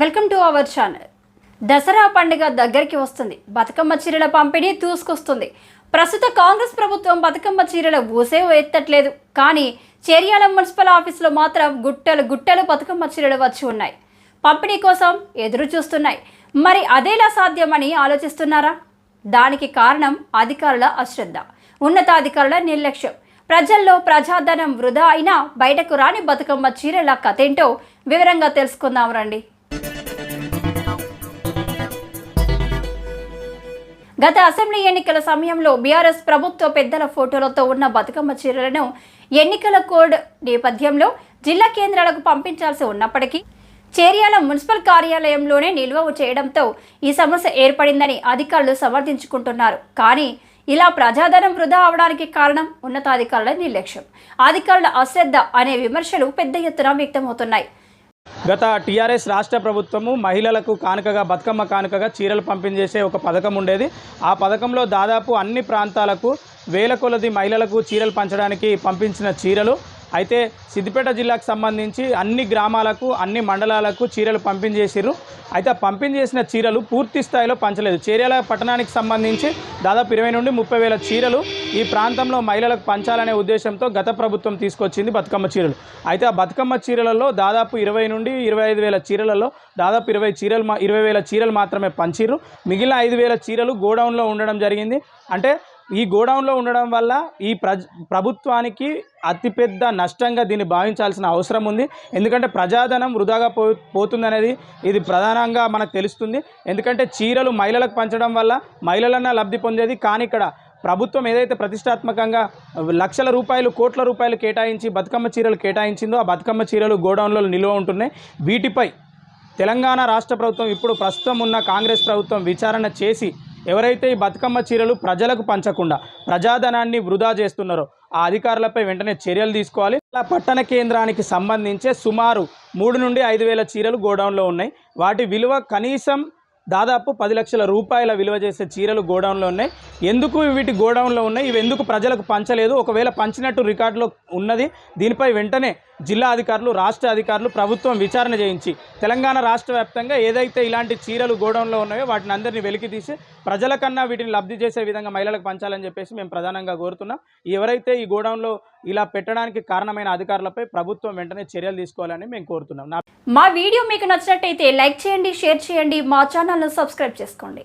Welcome to our channel. Dasara పండుగ దగ్గరికి వస్తుంది. బతుకమ్మ చీరల పంపిణీ దూసుకొస్తుంది ప్రస్తుత కాంగ్రెస్ ప్రభుత్వం బతుకమ్మ చీరల ఊసే ఎత్తట్లేదు. కానీ చేర్యాల మున్సిపల్ ఆఫీసులో మాత్రం గుట్టలు గుట్టలు బతుకమ్మ చీరలు వచ్చి ఉన్నాయి. పంపిణీ కోసం ఎదురు చూస్తున్నాయి. మరి అదేలా సాధ్యమని ఆలోచిస్తున్నారా? దానికి కారణం అధికారుల అశ్రద్ధ. ఉన్నతాధికారుల నిర్లక్ష్యం. ప్రజల్లో ప్రజాధనం వృధా అయినా బయటకు రాని బతుకమ్మ చీరల కథేంటో వివరంగా తెలుసుకుందాం రండి. గత అసెంబ్లీ ఎన్నికల సమయంలో బీఆర్ఎస్ ప్రభుత్వ పెద్దల ఫోటోలతో ఉన్న బతుకమ్మ చీరలను ఎన్నికల కోడ్ నేపథ్యంలో జిల్లా కేంద్రాలకు పంపించాల్సి ఉన్నప్పటికీ చేర్యాల మున్సిపల్ కార్యాలయంలోనే నిల్వ చేయడంతో ఈ సమస్య ఏర్పడిందని అధికారులు సమర్థించుకుంటున్నారు. కానీ ఇలా ప్రజాధనం వృధా అవడానికి కారణం ఉన్నతాధికారుల నిర్లక్ష్యం. అధికారుల అశ్రద్ధ అనే విమర్శలు పెద్ద ఎత్తున వ్యక్తమవుతున్నాయి. గత టీఆర్ఎస్ రాష్ట్ర ప్రభుత్వము మహిళలకు కానుకగా బతుకమ్మ కానుకగా చీరలు పంపిణీ చేసే ఒక పథకం ఉండేది. ఆ పథకంలో దాదాపు అన్ని ప్రాంతాలకు వేల కొలది మహిళలకు చీరలు పంచడానికి పంపించిన చీరలు అయితే సిద్దిపేట జిల్లాకు సంబంధించి అన్ని గ్రామాలకు అన్ని మండలాలకు చీరలు పంపిణీ చేసిర్రు అయితే పంపిణీ చేసిన చీరలు పూర్తి స్థాయిలో పంచలేదు. చీరల పట్టణానికి సంబంధించి దాదాపు ఇరవై నుండి ముప్పై వేల చీరలు ఈ ప్రాంతంలో మహిళలకు పంచాలనే ఉద్దేశంతో గత ప్రభుత్వం తీసుకొచ్చింది బతుకమ్మ చీరలు. అయితే ఆ బతుకమ్మ చీరలలో దాదాపు ఇరవై నుండి ఇరవై ఐదు వేల చీరలలో దాదాపు ఇరవై చీరలు ఇరవై వేల చీరలు మాత్రమే పంచిర్రు. మిగిలిన ఐదు వేల చీరలు గోడౌన్లో ఉండడం జరిగింది. అంటే ఈ గోడౌన్లో ఉండడం వల్ల ఈ ప్రజ ప్రభుత్వానికి అతిపెద్ద నష్టంగా దీన్ని భావించాల్సిన అవసరం ఉంది. ఎందుకంటే ప్రజాధనం వృధాగా పో పోతుందనేది ఇది ప్రధానంగా మనకు తెలుస్తుంది. ఎందుకంటే చీరలు మహిళలకు పంచడం వల్ల మహిళలన్నా లబ్ధి పొందేది. కానీ ఇక్కడ ప్రభుత్వం ఏదైతే ప్రతిష్టాత్మకంగా లక్షల రూపాయలు కోట్ల రూపాయలు కేటాయించి బతుకమ్మ చీరలు కేటాయించిందో ఆ బతుకమ్మ చీరలు గోడౌన్లో నిల్వ ఉంటున్నాయి. వీటిపై తెలంగాణ రాష్ట్ర ప్రభుత్వం ఇప్పుడు ప్రస్తుతం ఉన్న కాంగ్రెస్ ప్రభుత్వం విచారణ చేసి ఎవరైతే ఈ బతుకమ్మ చీరలు ప్రజలకు పంచకుండా ప్రజాధనాన్ని వృధా చేస్తున్నారో ఆ అధికారులపై వెంటనే చర్యలు తీసుకోవాలి. అలా పట్టణ కేంద్రానికి సంబంధించే సుమారు మూడు నుండి ఐదు వేల చీరలు గోడౌన్లో ఉన్నాయి. వాటి విలువ కనీసం దాదాపు పది లక్షల రూపాయల విలువ చేసే చీరలు గోడౌన్లో ఉన్నాయి. ఎందుకు వీటి గోడౌన్లో ఉన్నాయి? ఇవి ఎందుకు ప్రజలకు పంచలేదు? ఒకవేళ పంచినట్టు రికార్డులో ఉన్నది దీనిపై వెంటనే జిల్లా అధికారులు రాష్ట్ర అధికారులు ప్రభుత్వం విచారణ చేయించి తెలంగాణ రాష్ట్ర వ్యాప్తంగా ఏదైతే ఇలాంటి చీరలు గోడౌన్లో ఉన్నాయో వాటిని అందరినీ వెలికి తీసి ప్రజలకన్నా వీటిని లబ్ధి చేసే విధంగా మహిళలకు పంచాలని చెప్పేసి మేము ప్రధానంగా కోరుతున్నాం. ఎవరైతే ఈ గోడౌన్లో ఇలా పెట్టడానికి కారణమైన అధికారులపై ప్రభుత్వం వెంటనే చర్యలు తీసుకోవాలని మేము కోరుతున్నాం. మా వీడియో మీకు నచ్చినట్టయితే లైక్ చేయండి షేర్ చేయండి మా ఛానల్ను సబ్స్క్రైబ్ చేసుకోండి.